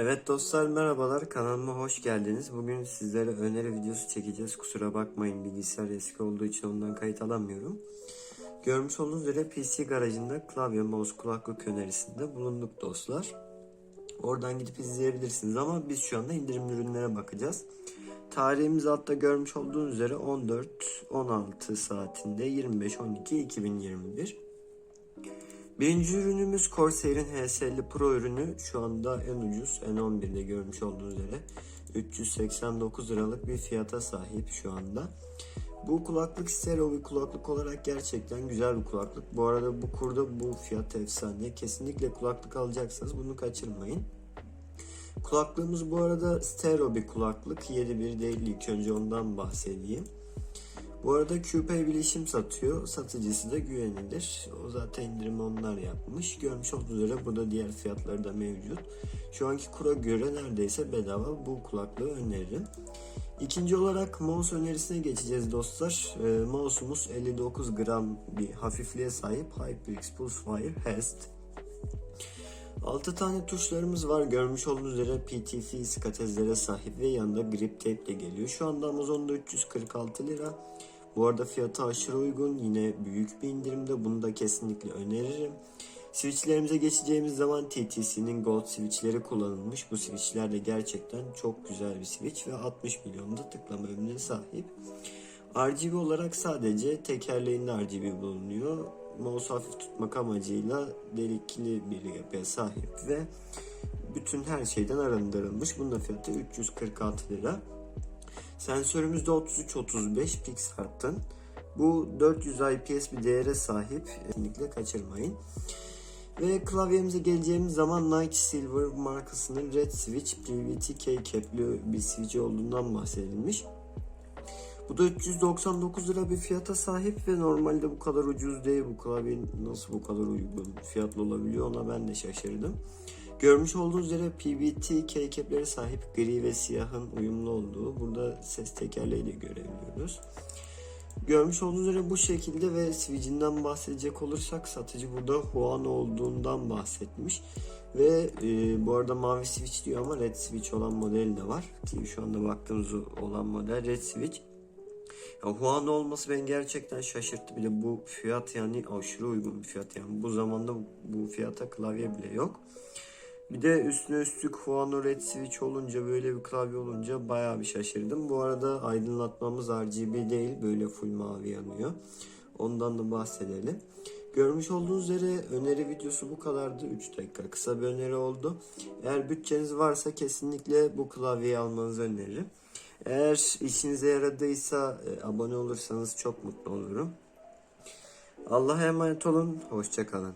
Evet dostlar merhabalar kanalıma hoş geldiniz. Bugün sizlere öneri videosu çekeceğiz. Kusura bakmayın bilgisayar eski olduğu için ondan kayıt alamıyorum. Görmüş olduğunuz üzere PC garajında klavye, mouse, kulaklık önerisinde bulunduk dostlar. Oradan gidip izleyebilirsiniz ama biz şu anda indirimli ürünlere bakacağız. Tarihimiz altta görmüş olduğunuz üzere 14-16 saatinde 25-12-2021. Birinci ürünümüz Corsair'in HS50 Pro ürünü şu anda en ucuz N11'de görmüş olduğunuz üzere 389 liralık bir fiyata sahip şu anda. Bu kulaklık stereo bir kulaklık olarak gerçekten güzel bir kulaklık. Bu arada bu kurda bu fiyat efsane. Kesinlikle kulaklık alacaksanız bunu kaçırmayın. Kulaklığımız bu arada stereo bir kulaklık. 7.1 değil ilk önce ondan bahsedeyim. Bu arada QPay bilişim satıyor. Satıcısı da güvenilir. O zaten indirimi onlar yapmış. Görmüş olduğunuz üzere burada diğer fiyatları da mevcut. Şu anki kura göre neredeyse bedava bu kulaklığı öneririm. İkinci olarak mouse önerisine geçeceğiz dostlar. E, mouse'umuz 59 gram bir hafifliğe sahip HyperX Pulsefire Hast. 6 tane tuşlarımız var. Görmüş olduğunuz üzere PTF skatezlere sahip ve yanında grip tape de geliyor. Şu anda Amazon'da 346 lira. Bu arada fiyatı aşırı uygun. Yine büyük bir indirimde. Bunu da kesinlikle öneririm. Switchlerimize geçeceğimiz zaman TTC'nin Gold switchleri kullanılmış. Bu switchler de gerçekten çok güzel bir switch ve 60 milyonda tıklama ömrüne sahip. RGB olarak sadece tekerleğinde RGB bulunuyor. Mouse hafif tutmak amacıyla delikli bir yapıya sahip ve bütün her şeyden arındırılmış. Bunun da fiyatı 346 lira. Sensörümüz de 33-35 Pixart'ın. Bu 400 IPS bir değere sahip. Kesinlikle kaçırmayın. Ve klavyemize geleceğimiz zaman Night Silver markasının Red Switch PVT K-cap'li bir switch olduğundan bahsedilmiş. Bu da 399 lira bir fiyata sahip ve normalde bu kadar ucuz değil. Bu klavye nasıl bu kadar uygun fiyatlı olabiliyor ona ben de şaşırdım. Görmüş olduğunuz üzere PBT keycaplere sahip gri ve siyahın uyumlu olduğu. Burada ses tekerleği de görebiliyoruz. Görmüş olduğunuz üzere bu şekilde ve switch'inden bahsedecek olursak satıcı burada Huano olduğundan bahsetmiş. Ve e, bu arada mavi switch diyor ama red switch olan model de var. Ki şu anda baktığımız olan model red switch. Ya Huano olması beni gerçekten şaşırttı bile bu fiyat yani aşırı uygun bir fiyat yani bu zamanda bu fiyata klavye bile yok. Bir de üstüne üstlük Huano Red Switch olunca böyle bir klavye olunca bayağı bir şaşırdım. Bu arada aydınlatmamız RGB değil böyle full mavi yanıyor. Ondan da bahsedelim. Görmüş olduğunuz üzere öneri videosu bu kadardı. 3 dakika kısa bir öneri oldu. Eğer bütçeniz varsa kesinlikle bu klavyeyi almanızı öneririm. Eğer işinize yaradıysa e, abone olursanız çok mutlu olurum. Allah'a emanet olun. Hoşçakalın.